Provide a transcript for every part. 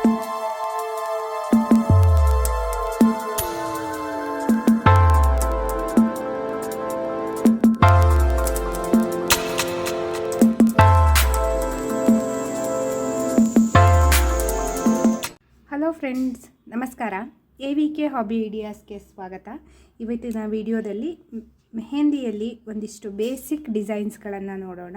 Hello friends, ನಮಸ್ಕಾರ. A V K hobby ಐಡಿಯಾಸ್ಗೆ ಸ್ವಾಗತ. ಇವತ್ತಿನ ವಿಡಿಯೋದಲ್ಲಿ ಮೆಹೆಂದಿಯಲ್ಲಿ ಒಂದಿಷ್ಟು ಬೇಸಿಕ್ ಡಿಸೈನ್ಸ್ಗಳನ್ನು ನೋಡೋಣ.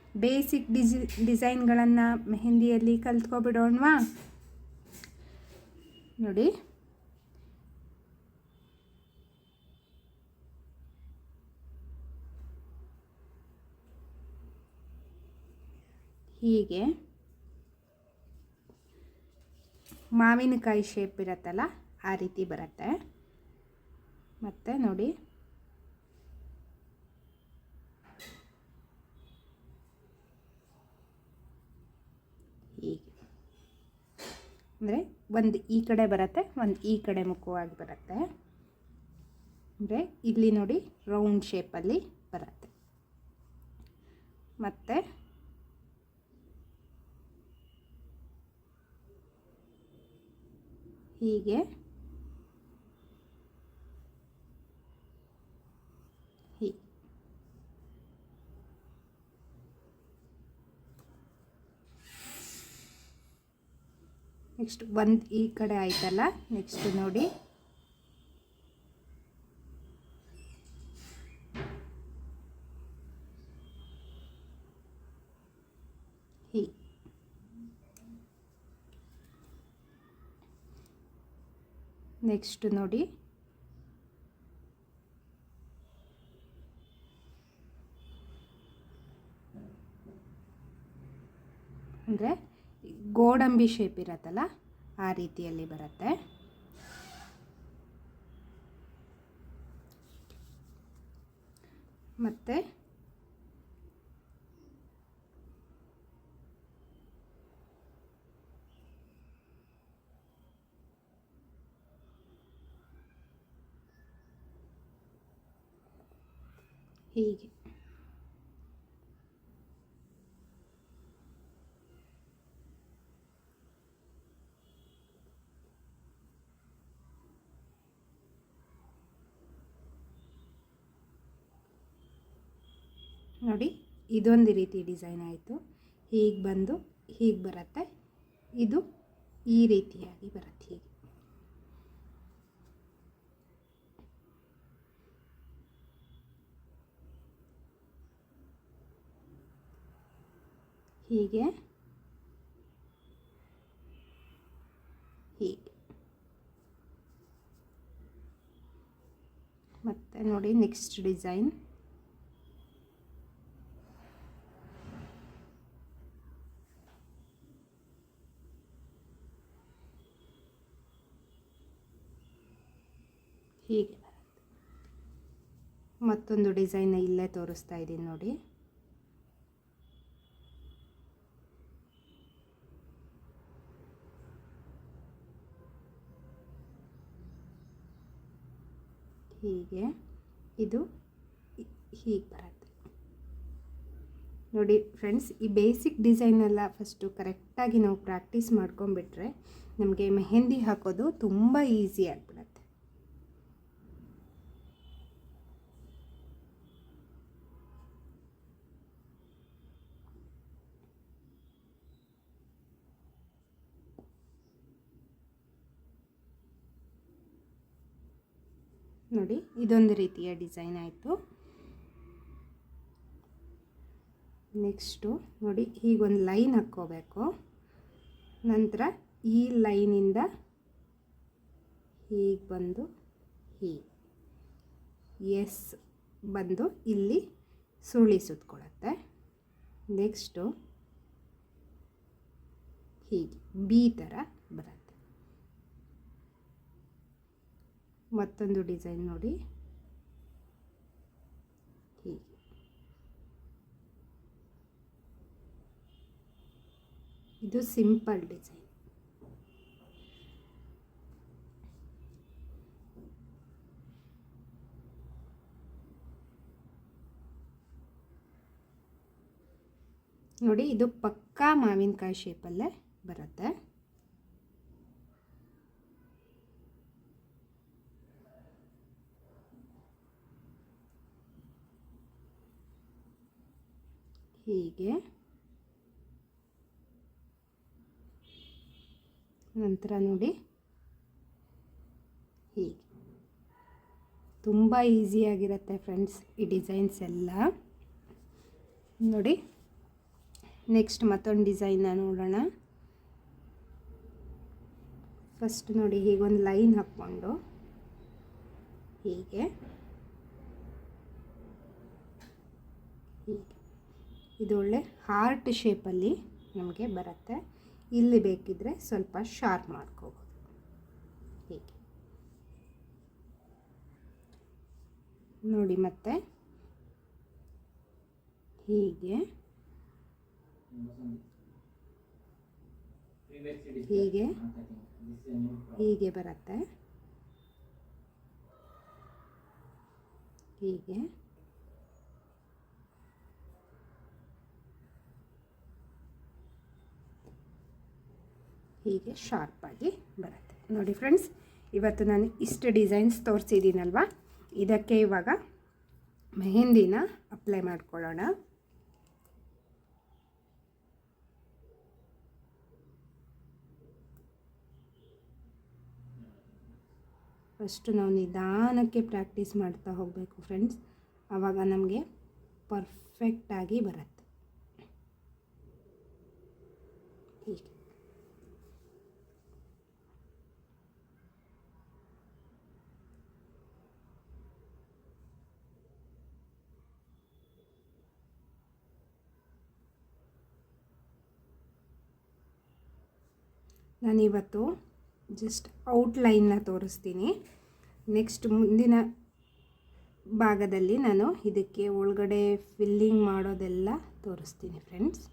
Basic DC ಡಿಸೈನ್ಗಳನ್ನು ಮೆಹಂದಿಯಲ್ಲಿ ಕಲ್ತ್ಕೊಬಿಡೋಣವಾ? ನೋಡಿ. ಹೀಗೆ. ಮಾವಿನಕಾಯಿ ಶೇಪ್ ಇರುತ್ತಲ್ಲ, ಆ ರೀತಿ ಬರುತ್ತೆ. ಮತ್ತು ನೋಡಿ ಹೀಗೆ ಅಂದರೆ ಒಂದು ಈ ಕಡೆ ಬರುತ್ತೆ, ಒಂದು ಈ ಕಡೆ ಮುಖವಾಗಿ ಬರುತ್ತೆ. ಅಂದರೆ ಇಲ್ಲಿ ನೋಡಿ ರೌಂಡ್ ಶೇಪಲ್ಲಿ ಬರುತ್ತೆ. ಮತ್ತು ಹೀಗೆ ಹೀಗೆ ನೆಕ್ಸ್ಟ್ ಒಂದು ಈ ಕಡೆ ಆಯ್ತಲ್ಲ? ನೆಕ್ಸ್ಟ್ ನೋಡಿ. ಹೀ. ನೆಕ್ಸ್ಟ್ ನೋಡಿ. ಅಂದರೆ ಗೋಡಂಬಿ ಶೇಪ್ ಇರತ್ತಲ್ಲ ಆ ರೀತಿಯಲ್ಲಿ ಬರುತ್ತೆ. ಮತ್ತು ಹೀಗೆ. ನೋಡಿ, ಇದೊಂದು ರೀತಿ ಡಿಸೈನ್ ಆಯಿತು. ಹೀಗೆ ಬಂದು ಹೀಗೆ ಬರುತ್ತೆ. ಇದು ಈ ರೀತಿಯಾಗಿ ಬರುತ್ತೆ ಹೀಗೆ. ಹೀಗೆ. ಹೀಗೆ. ಮತ್ತೆ ನೋಡಿ ನೆಕ್ಸ್ಟ್ ಡಿಸೈನ್ ಹೀಗೆ ಬರುತ್ತೆ ಮತ್ತೊಂದು ಡಿಸೈನ್ ಇಲ್ಲೇ ತೋರಿಸ್ತಾ ಇದ್ದೀನಿ ನೋಡಿ. ಹೀಗೆ. ಇದು ಹೀಗೆ ಬರುತ್ತೆ. ನೋಡಿ ಫ್ರೆಂಡ್ಸ್, ಈ ಬೇಸಿಕ್ ಡಿಸೈನ್ ಎಲ್ಲ ಫಸ್ಟು ಕರೆಕ್ಟಾಗಿ ನಾವು ಪ್ರಾಕ್ಟೀಸ್ ಮಾಡ್ಕೊಂಬಿಟ್ರೆ ನಮಗೆ ಮೆಹೆಂದಿ ಹಾಕೋದು ತುಂಬ ಈಸಿ ಆಗಿಬಿಡತ್ತೆ. ನೋಡಿ, ಇದೊಂದು ರೀತಿಯ ಡಿಸೈನ್ ಆಯಿತು. ನೆಕ್ಸ್ಟು ನೋಡಿ, ಹೀಗೊಂದು ಲೈನ್ ಹಾಕ್ಕೋಬೇಕು. ನಂತರ ಈ ಲೈನಿಂದ ಹೀಗೆ ಬಂದು ಹೀಗೆ ಎಸ್ ಬಂದು ಇಲ್ಲಿ ಸುಳಿ ಸುತ್ಕೊಳತ್ತೆ ನೆಕ್ಸ್ಟು ಹೀಗೆ, ಬಿ ಥರ ಬರುತ್ತೆ. ಮತ್ತೊಂದು ಡಿಸೈನ್ ನೋಡಿ. ಹೀಗೆ. ಇದು ಸಿಂಪಲ್ ಡಿಸೈನ್. ನೋಡಿ ಇದು ಪಕ್ಕಾ ಮಾವಿನಕಾಯಿ ಶೇಪಲ್ಲೇ ಬರುತ್ತೆ. ಹೀಗೆ. ನಂತರ ನೋಡಿ. ಹೀಗೆ. ತುಂಬ ಈಸಿಯಾಗಿರುತ್ತೆ ಫ್ರೆಂಡ್ಸ್ ಈ ಡಿಸೈನ್ಸ್ ಎಲ್ಲ. ನೋಡಿ. ನೆಕ್ಸ್ಟ್ ಮತ್ತೊಂದು ಡಿಸೈನ್ನ ನೋಡೋಣ. ಫಸ್ಟ್ ನೋಡಿ ಹೀಗೊಂದು ಲೈನ್ ಹಾಕ್ಕೊಂಡು. ಹೀಗೆ. ಹೀಗೆ. ಇದು ಒಳ್ಳೆ ಹಾರ್ಟ್ ಶೇಪಲ್ಲಿ ನಮಗೆ ಬರುತ್ತೆ. ಇಲ್ಲಿ ಬೇಕಿದ್ದರೆ ಸ್ವಲ್ಪ ಶಾರ್ಪ್ ಮಾಡ್ಕೋಬೋದು. ಹೀಗೆ. ನೋಡಿ ಮತ್ತೆ. ಹೀಗೆ. ಹೀಗೆ. ಹೀಗೆ ಬರುತ್ತೆ. ಹೀಗೆ. ಹೀಗೆ ಶಾರ್ಪಾಗಿ ಬರುತ್ತೆ. ನೋಡಿ ಫ್ರೆಂಡ್ಸ್ ಇವತ್ತು ನಾನು ಇಷ್ಟು ಡಿಸೈನ್ಸ್ ತೋರಿಸಿದ್ದೀನಲ್ವ? ಇದಕ್ಕೆ ಇವಾಗ ಮೆಹಂದಿನ ಅಪ್ಲೈ ಮಾಡ್ಕೊಳ್ಳೋಣ. ಫಸ್ಟು ನಾವು ನಿಧಾನಕ್ಕೆ ಪ್ರಾಕ್ಟೀಸ್ ಮಾಡ್ತಾ ಹೋಗಬೇಕು ಫ್ರೆಂಡ್ಸ್ ಆವಾಗ ನಮಗೆ ಪರ್ಫೆಕ್ಟಾಗಿ ಬರುತ್ತೆ ಹೀಗೆ ನಾನಿವತ್ತು ಜಸ್ಟ್ ಔಟ್ಲೈನ್ನ ತೋರಿಸ್ತೀನಿ. ನೆಕ್ಸ್ಟ್ ಮುಂದಿನ ಭಾಗದಲ್ಲಿ ನಾನು ಇದಕ್ಕೆ ಒಳಗಡೆ ಫಿಲ್ಲಿಂಗ್ ಮಾಡೋದೆಲ್ಲ ತೋರಿಸ್ತೀನಿ ಫ್ರೆಂಡ್ಸ್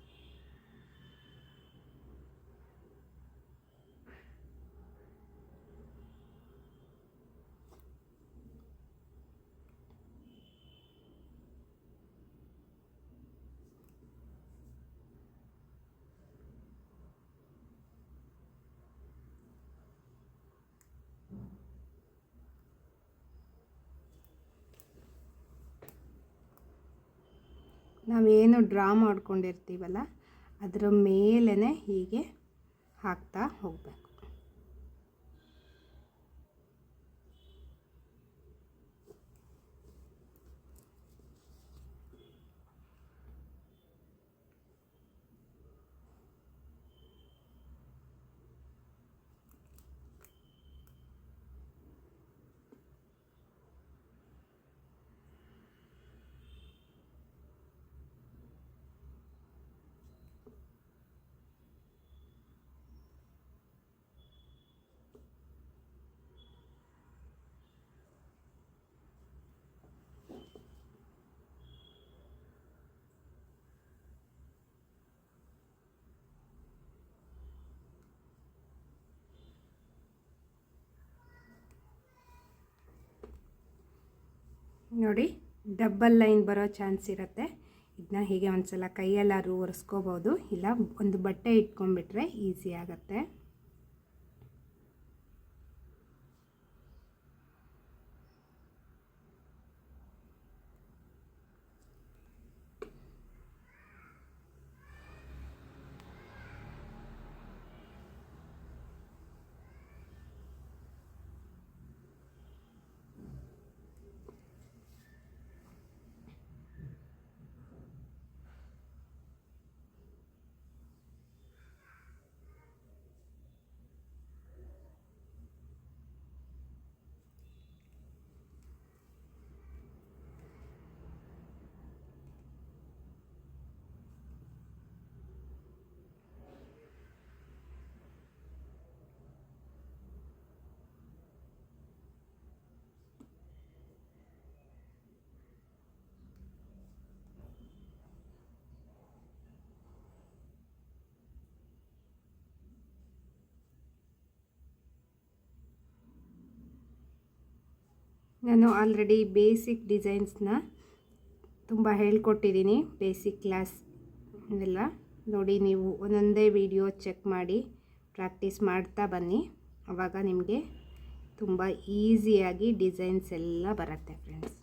ನಾವೇನು ಡ್ರಾ ಮಾಡ್ಕೊಂಡಿರ್ತೀವಲ್ಲ ಅದರ ಮೇಲೇ ಹೀಗೆ ಹಾಕ್ತಾ ಹೋಗಬೇಕು. ನೋಡಿ ಡಬ್ಬಲ್ ಲೈನ್ ಬರೋ ಚಾನ್ಸ್ ಇರುತ್ತೆ. ಇದನ್ನ ಹೀಗೆ ಒಂದು ಸಲ ಕೈಯಲ್ಲಾದ್ರು ಒರೆಸ್ಕೋಬೋದು. ಇಲ್ಲ, ಒಂದು ಬಟ್ಟೆ ಇಟ್ಕೊಂಡ್ಬಿಟ್ರೆ ಈಸಿ ಆಗುತ್ತೆ. ನಾನು ಆಲ್ರೆಡಿ ಬೇಸಿಕ್ ಡಿಸೈನ್ಸ್ನ ತುಂಬ ಹೇಳ್ಕೊಟ್ಟಿದ್ದೀನಿ ಬೇಸಿಕ್ ಕ್ಲಾಸ್ ಎಲ್ಲ. ನೋಡಿ, ನೀವು ಒಂದೊಂದೇ ವಿಡಿಯೋ ಚೆಕ್ ಮಾಡಿ ಪ್ರಾಕ್ಟೀಸ್ ಮಾಡ್ತಾ ಬನ್ನಿ. ಅವಾಗ ನಿಮಗೆ ತುಂಬ ಈಸಿಯಾಗಿ ಡಿಸೈನ್ಸ್ ಎಲ್ಲ ಬರುತ್ತೆ ಫ್ರೆಂಡ್ಸ್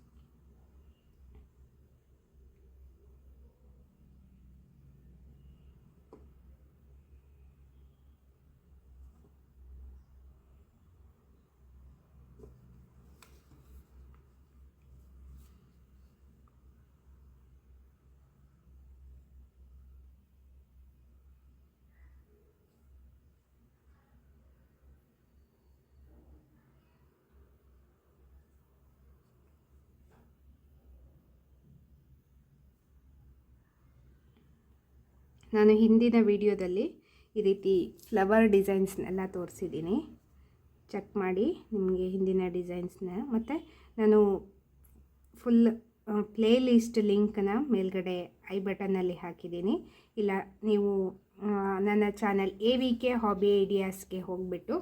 ನಾನು ಹಿಂದಿನ ವಿಡಿಯೋದಲ್ಲಿ ಈ ರೀತಿ ಫ್ಲವರ್ ಡಿಸೈನ್ಸ್ನೆಲ್ಲ ತೋರಿಸಿದ್ದೀನಿ. ಚೆಕ್ ಮಾಡಿ ನಿಮಗೆ ಹಿಂದಿನ ಡಿಸೈನ್ಸ್ನ. ಮತ್ತು ನಾನು ಫುಲ್ ಪ್ಲೇ ಲಿಸ್ಟ್ ಲಿಂಕನ್ನ ಮೇಲ್ಗಡೆ ಐ ಬಟನ್ನಲ್ಲಿ ಹಾಕಿದ್ದೀನಿ. ಇಲ್ಲ, ನೀವು ನನ್ನ channel A V K hobby ಐಡಿಯಾಸ್ಗೆ ಹೋಗಿಬಿಟ್ಟು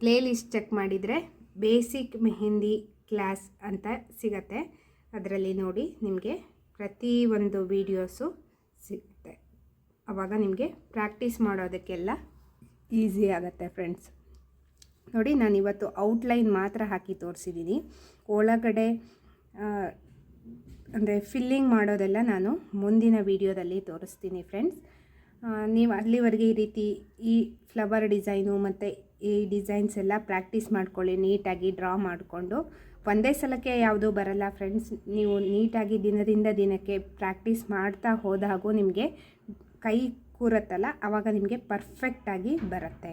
ಪ್ಲೇ ಲಿಸ್ಟ್ ಚೆಕ್ ಮಾಡಿದರೆ ಬೇಸಿಕ್ ಮೆಹಂದಿ ಕ್ಲಾಸ್ ಅಂತ ಸಿಗತ್ತೆ. ಅದರಲ್ಲಿ ನೋಡಿ ನಿಮಗೆ ಪ್ರತಿ ಒಂದು ವೀಡಿಯೋಸು ಸಿಗುತ್ತೆ ಆವಾಗ ನಿಮಗೆ ಪ್ರಾಕ್ಟೀಸ್ ಮಾಡೋದಕ್ಕೆಲ್ಲ ಈಸಿ ಆಗುತ್ತೆ ಫ್ರೆಂಡ್ಸ್. ನೋಡಿ ನಾನು ಇವತ್ತು ಔಟ್ಲೈನ್ ಮಾತ್ರ ಹಾಕಿ ತೋರಿಸಿದ್ದೀನಿ ಒಳಗಡೆ ಅಂದರೆ ಫಿಲ್ಲಿಂಗ್ ಮಾಡೋದೆಲ್ಲ ನಾನು ಮುಂದಿನ ವಿಡಿಯೋದಲ್ಲಿ ತೋರಿಸ್ತೀನಿ ಫ್ರೆಂಡ್ಸ್. ನೀವು ಅಲ್ಲಿವರೆಗೆ ಈ ರೀತಿ ಈ ಫ್ಲವರ್ ಡಿಸೈನು ಮತ್ತು ಈ ಡಿಸೈನ್ಸ್ ಎಲ್ಲ ಪ್ರಾಕ್ಟೀಸ್ ಮಾಡ್ಕೊಳ್ಳಿ, ನೀಟಾಗಿ ಡ್ರಾ ಮಾಡಿಕೊಂಡು. ಒಂದೇ ಸಲಕ್ಕೆ ಯಾವುದೂ ಬರಲ್ಲ ಫ್ರೆಂಡ್ಸ್. ನೀವು ನೀಟಾಗಿ ದಿನದಿಂದ ದಿನಕ್ಕೆ ಪ್ರಾಕ್ಟೀಸ್ ಮಾಡ್ತಾ ಹೋದಾಗೂ ನಿಮಗೆ ಕೈ ಕೂರತ್ತಲ್ಲ ಆವಾಗ ನಿಮಗೆ ಪರ್ಫೆಕ್ಟಾಗಿ ಬರುತ್ತೆ.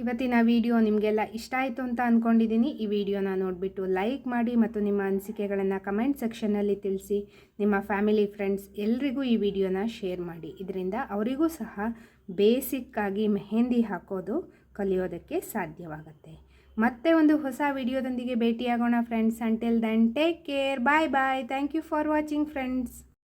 ಇವತ್ತಿನ ವಿಡಿಯೋ ನಿಮಗೆಲ್ಲ ಇಷ್ಟ ಆಯಿತು ಅಂತ ಅಂದ್ಕೊಂಡಿದ್ದೀನಿ ಈ ವಿಡಿಯೋನ ನೋಡಿಬಿಟ್ಟು ಲೈಕ್ ಮಾಡಿ ಮತ್ತು ನಿಮ್ಮ ಅನಿಸಿಕೆಗಳನ್ನು ಕಮೆಂಟ್ ಸೆಕ್ಷನ್ನಲ್ಲಿ ತಿಳಿಸಿ. ನಿಮ್ಮ ಫ್ಯಾಮಿಲಿ ಫ್ರೆಂಡ್ಸ್ ಎಲ್ರಿಗೂ ಈ ವಿಡಿಯೋನ ಶೇರ್ ಮಾಡಿ. ಇದರಿಂದ ಅವರಿಗೂ ಸಹ ಬೇಸಿಕ್ಕಾಗಿ ಮೆಹೆಂದಿ ಹಾಕೋದು ಕಲಿಯೋದಕ್ಕೆ ಸಾಧ್ಯವಾಗುತ್ತೆ. ಮತ್ತೆ ಒಂದು ಹೊಸ ವಿಡಿಯೋದೊಂದಿಗೆ ಭೇಟಿಯಾಗೋಣ friends until then take care bye bye thank you for watching friends